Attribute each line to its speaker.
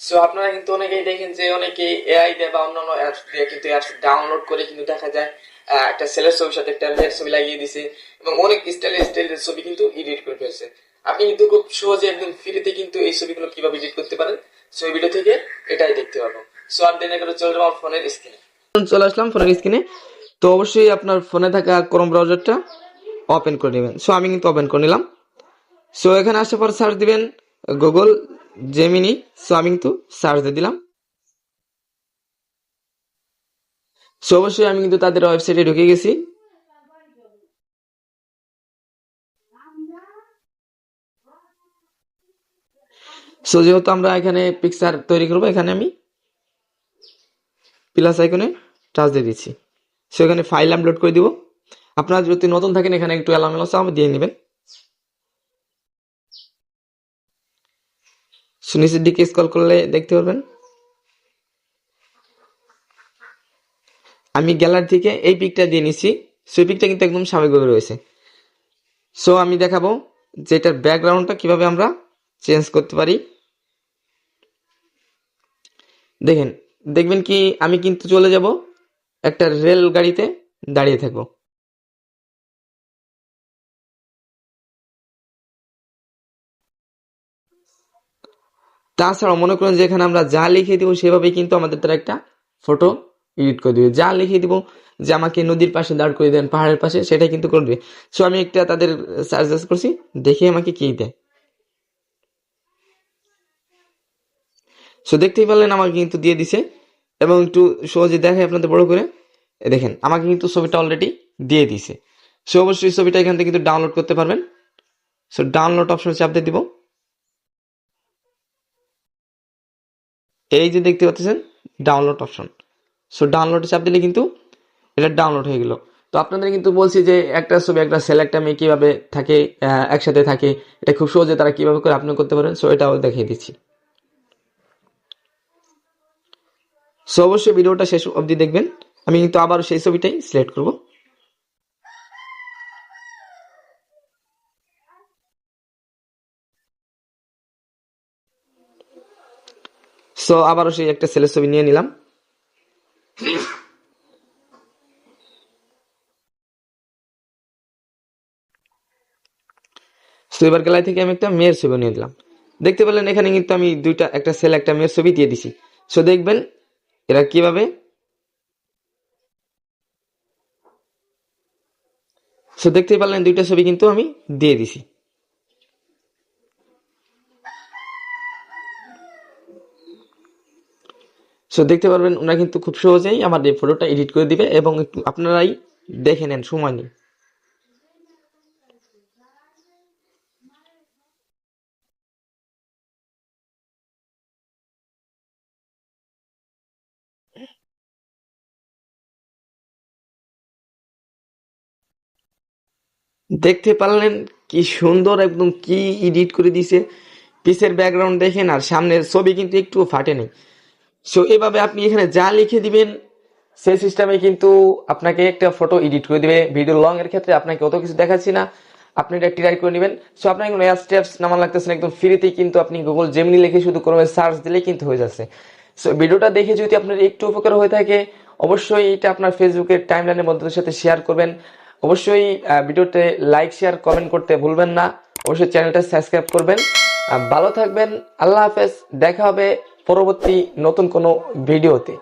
Speaker 1: So আপনারা কিন্তু অনেকেই দেখেন যে অনেকে এআই দিয়ে বা অন্যান্য অ্যাপস দিয়ে কিন্তু অ্যাপস ডাউনলোড করে কিন্তু দেখা যায় একটা ছেলের ছবির সাথে একটা মেয়ের ছবি লাগিয়ে দিছে এবং অনেক স্টাইলের স্টাইলের ছবি কিন্তু এডিট করে ফেলছে। আপনি কিন্তু খুব সহজে একদম ফ্রিতে কিন্তু এই ছবিগুলো কীভাবে এডিট করতে পারেন সো এই ভিডিও থেকে এটাই দেখতে পাবো সো আর দেরি না করে চলে যাব ফোনের স্ক্রিনে চলে আসলাম ফোনের স্ক্রিনে তো অবশ্যই আপনার ফোনে থাকা ক্রোম ব্রাউজারটা ওপেন করে নেবেন। সো আমি কিন্তু ওপেন করে নিলাম। সো এখানে আসার পর সার্চ দিবেন গুগল জেমিনি সো আমি কিন্তু সার্চ দিয়ে দিলাম। সো অবশ্যই আমি কিন্তু তাদের ওয়েবসাইটে ঢুকে গেছি। সো যেহেতু আমরা এখানে পিকচার তৈরি করব, এখানে আমি প্লাস আইকনে টাচ দিয়ে দিচ্ছি। সো এখানে ফাইল আপলোড করে দিব। আপনারা যদি নতুন থাকেন, এখানে একটু এলামেলো চাপ দিয়ে নেবেন। সো দিকে স্ক্রল করলে দেখতে পারবেন। আমি গ্যালারি থেকে এই পিকটা দিয়ে নিচ্ছি সেই পিকটা কিন্তু একদম স্বাভাবিকভাবে রয়েছে। সো আমি দেখাবো যে এটার ব্যাকগ্রাউন্ডটা কীভাবে আমরা চেঞ্জ করতে পারি। দেখেন, দেখবেন কি আমি কিন্তু চলে যাব একটা রেল গাড়িতে দাঁড়িয়ে থাকব। তাছাড়াও মনে করেন যেখানে আমরা যা লিখে দিব সেভাবেই কিন্তু আমাদের দ্বারা একটা ফটো এডিট করে দিবে। যা লিখে দিব যে আমাকে নদীর পাশে দাঁড় করে দেন, পাহাড়ের পাশে, সেটাই কিন্তু করবে। সো আমি একটা তাদের সার্চ করছি, দেখে আমাকে কি দেয়। সো দেখতেই পারলেন আমাকে কিন্তু দিয়ে দিছে। এবং একটু সহজে দেখায় আপনাদের বড় করে। দেখেন, আমাকে কিন্তু ছবিটা অলরেডি দিয়ে দিছে। সো অবশ্যই ছবিটা এখান থেকে কিন্তু ডাউনলোড করতে পারবেন। সো ডাউনলোড অপশন চাপ দিয়ে দিব। এই যে দেখতে পাচ্ছেন ডাউনলোড অপশন সো ডাউনলোড চাপ দিলে কিন্তু এটা ডাউনলোড হয়ে গেল। তো আপনাদের কিন্তু বলছি যে একটা ছবি, একটা ছেলে একটা মেয়ে কীভাবে থাকে একসাথে থাকে, এটা খুব সহজে তারা কীভাবে করে আপনি করতে পারেন। সো এটাও দেখিয়ে দিচ্ছি। সো অবশ্যই ভিডিওটা শেষ অবধি দেখবেন। আমি কিন্তু আবার সেই ছবিটাই সিলেক্ট করব। সো আবারও সেই একটা ছেলের ছবি নিয়ে নিলাম। সো এবার গেলায় থেকে আমি একটা মেয়ের ছবি নিয়ে দিলাম দেখতে পেলেন এখানে কিন্তু আমি দুইটা, একটা ছেলে, একটা মেয়ের ছবি দিয়ে দিছি। সো দেখবেন এরা কীভাবে সো দেখতেই পারলেন দুইটা ছবি কিন্তু আমি দিয়ে দিছি। সো দেখতে পারবেন, ওনারা কিন্তু খুব সহজেই আমার এই ফটোটা এডিট করে দিবে এবং একটু আপনারাই দেখে নেন সময় নিয়ে। দেখতে পারলেন কি সুন্দর একদম কি এডিট করে দিছে। পিসের ব্যাকগ্রাউন্ড দেখেন আর সামনের ছবি কিন্তু একটু ফাটে নেই সো এভাবে আপনি এখানে যা লিখে দিবেন, সেই সিস্টেমে কিন্তু আপনাকে একটা ফটো এডিট করে দিবে। ভিডিও লং এর ক্ষেত্রে আপনাকে অত কিছু দেখাচ্ছি না। আপনি এটা ট্রাই করে নেবেন। সো আপনার কোনো স্টেপস নামান লাগতেছে না, একদম ফ্রিতেই কিন্তু আপনি গুগল জেমিনি লিখে শুধু কোনো সার্চ দিলেই কিন্তু হয়ে যাচ্ছে। সো ভিডিওটা দেখে যদি আপনার একটু উপকার হয়ে থাকে, অবশ্যই এটা আপনার ফেসবুকের টাইম টাইমলাইনের বন্ধুদের সাথে শেয়ার করবেন। অবশ্যই ভিডিওতে লাইক শেয়ার কমেন্ট করতে ভুলবেন না। অবশ্যই চ্যানেলটা সাবস্ক্রাইব করবেন। ভালো থাকবেন। আল্লাহ হাফেজ। দেখা হবে পরবর্তী নতুন কোনো ভিডিওতে।